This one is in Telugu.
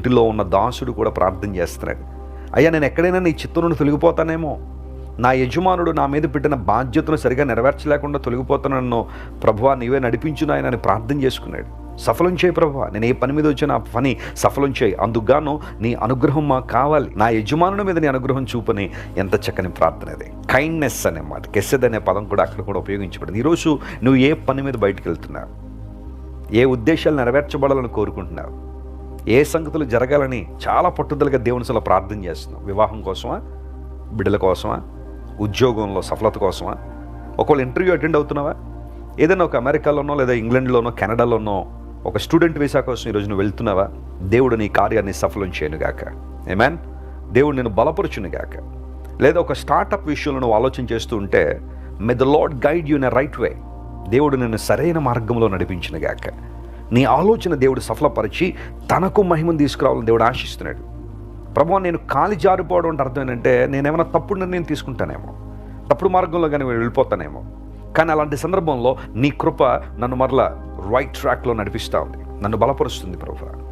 ఇంటిలో ఉన్న దాసుడు కూడా ప్రార్థన చేస్తున్నాడు. అయ్యా నేను ఎక్కడైనా నీ చిత్తం నుండి తొలగిపోతానేమో. నా యజమానుడు నా మీద పెట్టిన బాధ్యతను సరిగా నెరవేర్చలేకుండా తొలగిపోతానన్ను ప్రభువా నీవే నడిపించు నాయనని ప్రార్థన చేసుకున్నాడు. సఫలం చేయి ప్రభువా నేను ఏ పని మీద వచ్చిన ఆ పని సఫలం చేయి. అందుకుగాను నీ అనుగ్రహం మాకు కావాలి. నా యజమానుడి మీద నీ అనుగ్రహం చూపని ఎంత చక్కని ప్రార్థన అది. కైండ్నెస్ అనే మాట కెస్సెద్ అనే పదం కూడా అక్కడ కూడా ఉపయోగించబడింది. ఈరోజు నువ్వు ఏ పని మీద బయటకు వెళ్తున్నావు? ఏ ఉద్దేశాలు నెరవేర్చబడాలని కోరుకుంటున్నావు? ఏ సంగతులు జరగాలని చాలా పట్టుదలగా దేవుని ప్రార్థన చేస్తున్నాం. వివాహం కోసమా? బిడ్డల కోసమా? ఉద్యోగంలో సఫలత కోసమా? ఒకవేళ ఇంటర్వ్యూ అటెండ్ అవుతున్నావా? ఏదైనా ఒక అమెరికాలోనో లేదా ఇంగ్లాండ్లోనో కెనడాలోనో ఒక స్టూడెంట్ వీసా కోసం ఈరోజు నువ్వు వెళ్తున్నావా? దేవుడు నీ కార్యాన్ని సఫలం చేయనుగాక. ఏమాన్ దేవుడు నేను బలపరచునుగాక. లేదా ఒక స్టార్టప్ విషయంలో నువ్వు ఆలోచన చేస్తూ ఉంటే may the lord guide you in right way దేవుడు నిన్ను సరైన మార్గంలో నడిపించినగాక. నీ ఆలోచన దేవుడు సఫలపరిచి తనకు మహిమను తీసుకురావాలని దేవుడు ఆశిస్తున్నాడు. ప్రభు నేను కాలి జారిపోవడం అంటే అర్థం ఏంటంటే నేనేమైనా తప్పుడు నిర్ణయం తీసుకుంటానేమో తప్పుడు మార్గంలో కానీ వెళ్ళిపోతానేమో. కానీ అలాంటి సందర్భంలో నీ కృప నన్ను మరలా రైట్ ట్రాక్లో నడిపిస్తూ ఉంది. నన్ను బలపరుస్తుంది ప్రభు.